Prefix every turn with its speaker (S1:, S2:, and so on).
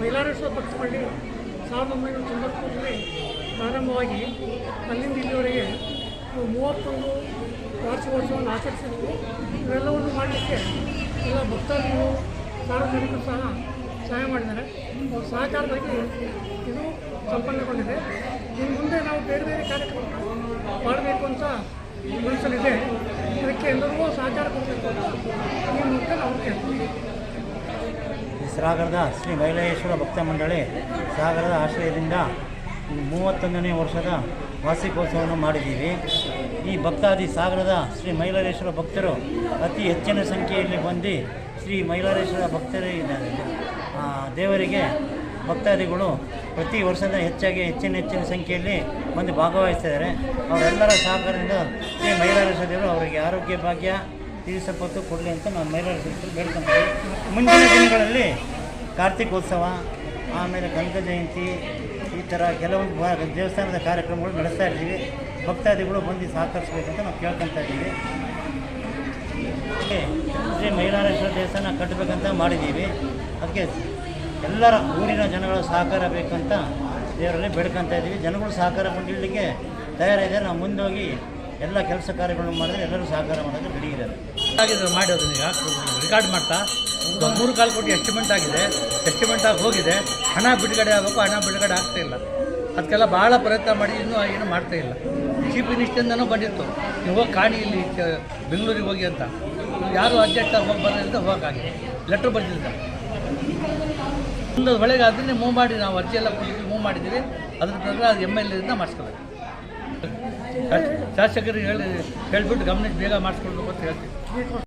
S1: ಮೈಲಾರೇಶ್ವರ ಪಕ್ಷದಲ್ಲಿ ಸಾವಿರದ ಒಂಬೈನೂರ ತೊಂಬತ್ಮೂರರಲ್ಲಿ ಪ್ರಾರಂಭವಾಗಿ ಅಲ್ಲಿಂದ ಇಲ್ಲಿವರೆಗೆ ಮೂವತ್ತೊಂದು ವಾರ್ಷಿಕೋತ್ಸವವನ್ನು ಆಚರಿಸಿದ್ವಿ. ಇವೆಲ್ಲವನ್ನು ಮಾಡಲಿಕ್ಕೆ ಎಲ್ಲ ಭಕ್ತಾದಿಗಳು, ಸಾರ್ವಜನಿಕರು ಸಹ ಸಹಾಯ ಮಾಡಿದ್ದಾರೆ. ಅವ್ರ ಸಹಕಾರವಾಗಿ ಇದು ಸಂಪನ್ನಗೊಂಡಿದೆ. ಇನ್ನು ಮುಂದೆ ನಾವು ಬೇರೆ ಬೇರೆ ಕಾರ್ಯಕ್ರಮ ಮಾಡಬೇಕು ಅಂತ ಮನಸ್ಸಲ್ಲಿದೆ. ಅದಕ್ಕೆ ಎಲ್ಲರಿಗೂ ಸಹಕಾರ ಕೊಡಬೇಕು ಈ ಮೂಲಕ ನಾವು ಕೇಳ್ತೀವಿ.
S2: ಸಾಗರದ ಶ್ರೀ ಮೈಲೇಶ್ವರ ಭಕ್ತ ಮಂಡಳಿ ಸಾಗರದ ಆಶ್ರಯದಿಂದ ಮೂವತ್ತೊಂದನೇ ವರ್ಷದ ವಾರ್ಷಿಕೋತ್ಸವವನ್ನು ಮಾಡಿದ್ದೀವಿ. ಈ ಭಕ್ತಾದಿ ಸಾಗರದ ಶ್ರೀ ಮೈಲಾರೇಶ್ವರ ಭಕ್ತರು ಅತಿ ಹೆಚ್ಚಿನ ಸಂಖ್ಯೆಯಲ್ಲಿ ಬಂದು ಶ್ರೀ ಮೈಲಾರೇಶ್ವರ ಭಕ್ತರೇ ದೇವರಿಗೆ ಭಕ್ತಾದಿಗಳು ಪ್ರತಿ ವರ್ಷದ ಹೆಚ್ಚಾಗಿ ಹೆಚ್ಚಿನ ಹೆಚ್ಚಿನ ಸಂಖ್ಯೆಯಲ್ಲಿ ಬಂದು ಭಾಗವಹಿಸ್ತಿದ್ದಾರೆ. ಅವರೆಲ್ಲರ ಸಹಕಾರದಿಂದ ಶ್ರೀ ಮೈಲಾರೇಶ್ವರ ದೇವರು ಅವರಿಗೆ ಆರೋಗ್ಯ ಭಾಗ್ಯ ತೀರಿಸಪತ್ತು ಕೊಡಲಿ ಅಂತ ನಾವು ಮೈಲಾರೇಶ್ವರ ಬೇಡ್ಕೊಂತೀವಿ. ಮುಂದಿನ ದಿನಗಳಲ್ಲಿ ಕಾರ್ತಿಕೋತ್ಸವ, ಆಮೇಲೆ ಕನಕ ಜಯಂತಿ, ಈ ಥರ ಕೆಲವೊಂದು ದೇವಸ್ಥಾನದ ಕಾರ್ಯಕ್ರಮಗಳು ನಡೆಸ್ತಾ ಇರ್ತೀವಿ ಭಕ್ತಾದಿಗಳು ಬಂದು ಸಹಕರಿಸ್ಬೇಕಂತ ನಾವು ಕೇಳ್ಕೊತಾ ಇದ್ದೀವಿ. ಶ್ರೀ ಮಹಿಳಾರೇಶ್ವರ ದೇವಸ್ಥಾನ ಕಟ್ಟಬೇಕಂತ ಮಾಡಿದ್ದೀವಿ. ಅದಕ್ಕೆ ಎಲ್ಲರ ಊರಿನ ಜನಗಳ ಸಹಕಾರ ಬೇಕಂತ ದೇವರಲ್ಲಿ ಬೇಡ್ಕೊತಾ ಇದ್ದೀವಿ. ಜನಗಳು ಸಹಕಾರ ಕೊಂಡಿಡ್ಲಿಕ್ಕೆ ತಯಾರಿದ್ದಾರೆ. ನಾವು ಮುಂದೋಗಿ ಎಲ್ಲ ಕೆಲಸ ಕಾರ್ಯಗಳನ್ನು ಮಾಡಿದ್ರೆ ಎಲ್ಲರೂ ಸಹಕಾರ ಮಾಡೋಕ್ಕೆ ರೆಡಿ ಇದ್ದಾರೆ
S3: ಆಗಿದ್ರೆ ಮಾಡಿ ಅದನ್ನ ಈಗ ರಿಕಾರ್ಡ್ ಮಾಡ್ತಾ, ಒಂದು ಮೂರು ಕಾಲು ಕೋಟಿ ಎಸ್ಟಿಮೆಂಟ್ ಆಗಿದೆ. ಎಸ್ಟಿಮೆಂಟ್ ಆಗಿ ಹೋಗಿದೆ. ಹಣ ಬಿಡುಗಡೆ ಆಗಬೇಕು, ಹಣ ಬಿಡುಗಡೆ ಆಗ್ತಾ ಇಲ್ಲ. ಅದಕ್ಕೆಲ್ಲ ಭಾಳ ಪ್ರಯತ್ನ ಮಾಡಿ ಇನ್ನೂ ಏನು ಮಾಡ್ತಾ ಇಲ್ಲ. ಚೀಫ್ ಮಿನಿಸ್ಟರಿಂದನೂ ಬಂದಿತ್ತು. ನೀವು ಹೋಗಿ ಕಾಣಿ ಇಲ್ಲಿ ಬೆಂಗಳೂರಿಗೆ ಹೋಗಿ ಅಂತ. ಯಾರು ಅರ್ಜೆಂಟ್ ಹೋಗಿ ಬರೋದ್ರಿಂದ ಹೋಗೋಕ್ಕಾಗಿದೆ ಲೆಟ್ರ್ ಬರ್ತಿದ್ದ ಒಂದು ಒಳಗೆ ಅದನ್ನೇ ಮೂವ್ ಮಾಡಿ ನಾವು ಅರ್ಜಿ ಎಲ್ಲ ಮೂವ್ ಮಾಡಿದ್ದೀವಿ. ಅದ್ರ ಪ್ರಕಾರ ಅದು ಎಂ ಎಲ್ ಎದಿಂದ ಮಾಡಿಸ್ಕೋಬೇಕು. ಶಾಸಕರಿಗೆ ಹೇಳಿ ಹೇಳ್ಬಿಟ್ಟು ಗಮನಕ್ಕೆ ಬೇಗ ಮಾಡಿಸ್ಕೊಳ್ಬೇಕು ಅಂತ ಹೇಳ್ತೀವಿ